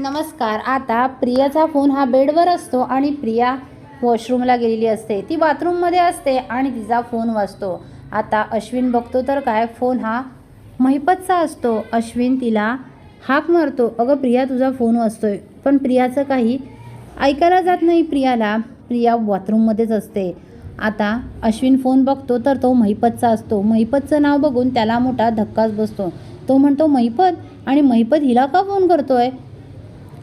नमस्कार. आता प्रियाचा फोन हा बेडवर असतो आणि प्रिया वॉशरूमला गेलेली असते. ती बाथरूममध्ये असते आणि तिचा फोन वाजतो. आता अश्विन बघतो तर काय फोन हा महिपतचा असतो. अश्विन तिला हाक मारतो. अगं प्रिया तुझा फोन वाजतोय. पण प्रियाचं काही ऐकायला जात नाही प्रियाला. प्रिया बाथरूममध्येच असते. आता अश्विन फोन बघतो तर तो महिपतचा असतो. महिपतचं नाव बघून त्याला मोठा धक्काच बसतो. तो म्हणतो महिपत? आणि महिपत हिला का फोन करतोय?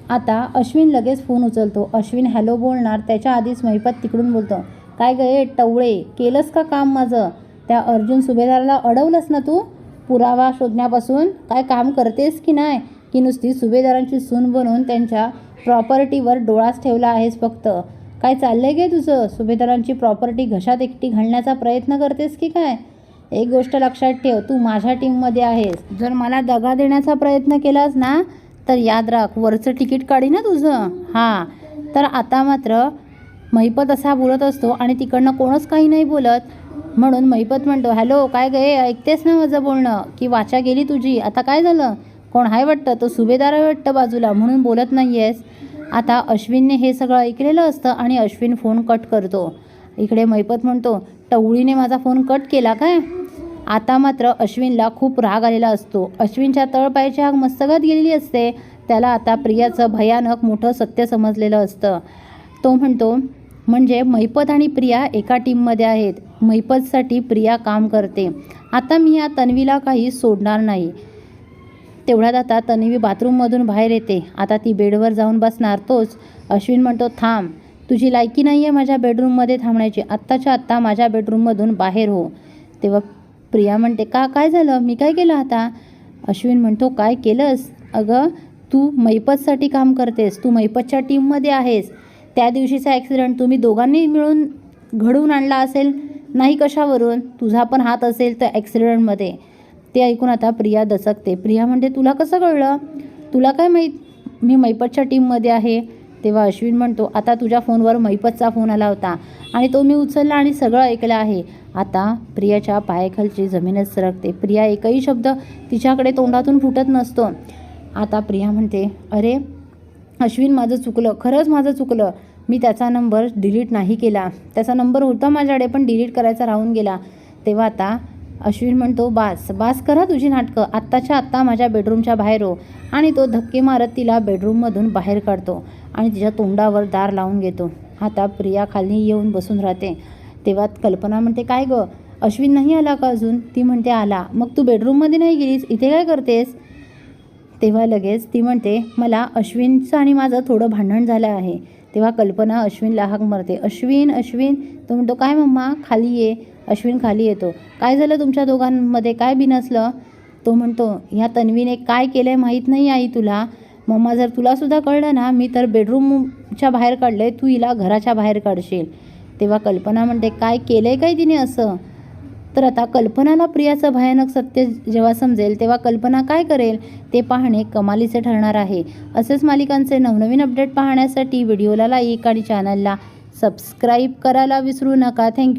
आता अश्विन लगेच फोन उचलतो. अश्विन हॅलो बोलणार. त्याच्या आधीच महिपत तिकडून बोलतो काय गये टवळे केलंस का काम माझं? त्या अर्जुन सुभेदाराला अडवलंस ना तू? पुरावा शोधण्यापासून काय काम करतेस की नाही? की नुसती सुभेदारांची सून बनवून त्यांच्या प्रॉपर्टीवर डोळाच ठेवला आहेस फक्त. काय चाललंय गे तुझं? सुभेदारांची प्रॉपर्टी घशात एकटी घालण्याचा प्रयत्न करतेस की काय? एक गोष्ट लक्षात ठेव तू माझ्या टीममध्ये आहेस. जर मला दगा देण्याचा प्रयत्न केलास ना तर याद राख वरचं तिकीट काढी ना तुझं? हां. तर आता मात्र महिपत असा बोलत असतो आणि तिकडनं कोणच काही नाही बोलत. म्हणून महिपत म्हणतो हॅलो काय गे ऐकतेस ना माझं बोलणं? की वाचा गेली तुझी? आता काय झालं? कोण आहे वाटतं? तो सुभेदार आहे वाटतं बाजूला म्हणून बोलत नाही आहेस आता अश्विनने हे सगळं ऐकलेलं असतं आणि अश्विन फोन कट करतो. इकडे महिपत म्हणतो टवळीने माझा फोन कट केला काय? आता मात्र अश्विनला खूप राग आलेला असतो. अश्विनच्या तळपायाची आग मस्तगत गेलेली असते. त्याला आता प्रियाचं भयानक मोठं सत्य समजलेलं असतं. तो म्हणतो म्हणजे मैपत आणि प्रिया एका टीममध्ये आहेत. मैपतसाठी प्रिया काम करते. आता मी या तन्वीला काही सोडणार नाही. तेवढ्यात आता तन्वी बाथरूममधून बाहेर येते. आता ती बेडवर जाऊन बसणार तोच. अश्विन म्हणतो थांब. तुझी लायकी नाही आहे माझ्या बेडरूममध्ये थांबण्याची. आत्ताच्या आत्ता माझ्या बेडरूममधून बाहेर हो. तेव्हा प्रिया म्हणते का काय झालं? मी काय केलं आता? अश्विन म्हणतो काय केलंस? अगं तू मैपतसाठी काम करतेस. तू मैपतच्या टीममध्ये आहेस. त्या दिवशीचा ॲक्सिडेंट तुम्ही दोघांनी मिळून घडवून आणला असेल? नाही कशावरून? तुझा पण हात असेल तर ॲक्सिडेंटमध्ये ते ऐकून आता प्रिया दचकते. प्रिया म्हणते तुला कसं कळलं? तुला काय माहीत? मी मैपतच्या टीममध्ये आहे. तेव्हा अश्विन म्हणतो आता तुझ्या फोनवर मैपतचा फोन आला होता आणि तो मी उचलला आणि सगळं ऐकलं आहे. आता प्रियाच्या पायाखालची जमीनच सरकते. प्रिया एकही शब्द तिच्याकडे तोंडातून फुटत नसतो. आता प्रिया म्हणते अरे अश्विन माझं चुकलं. खरंच माझं चुकलं. मी त्याचा नंबर डिलीट नाही केला. त्याचा नंबर होता माझ्याकडे पण डिलीट करायचा राहून गेला. तेव्हा आता अश्विन म्हणतो बास बास करा तुझी नाटकं. आत्ताच्या आत्ता माझ्या बेडरूमच्या बाहेर हो आणि तो धक्के मारत तिला बेडरूममधून बाहेर काढतो आणि तिच्या तोंडावर दार लावून घेतो. आता प्रिया खाली येऊन बसून राहते. तेव्हा कल्पना म्हणते काय गं? अश्विन नाही आला का अजून? ती म्हणते आला. मग तू बेडरूममध्ये नाही गेलीस? इथे काय करतेस? तेव्हा लगेच ती म्हणते मला अश्विनचं आणि माझं थोडं भांडण झालं आहे. तेव्हा कल्पना अश्विनला हाक मारते. अश्विन अश्विन तो म्हणतो काय मम्मा? खाली ये. अश्विन खाली येतो. काय झालं तुमच्या दोघांमध्ये? काय बिनसलं? तो म्हणतो ह्या तन्वीने काय केलं आहे माहीत नाही आई तुला. मम्मा जर तुलासुद्धा कळलं ना मी तर बेडरूमच्या बाहेर काढलं आहे तू हिला घराच्या बाहेर काढशील. तेव्हा कल्पना म्हणते काय केलं आहे काय तिने असं? तर आता कल्पनाला प्रियाचं भयानक सत्य जेव्हा समजेल तेव्हा कल्पना काय करेल ते पाहणे कमालीचे ठरणार आहे. असेच मालिकांचे नवनवीन अपडेट पाहण्यासाठी व्हिडिओला लाईक आणि चॅनलला सबस्क्राईब करायला विसरू नका. थँक्यू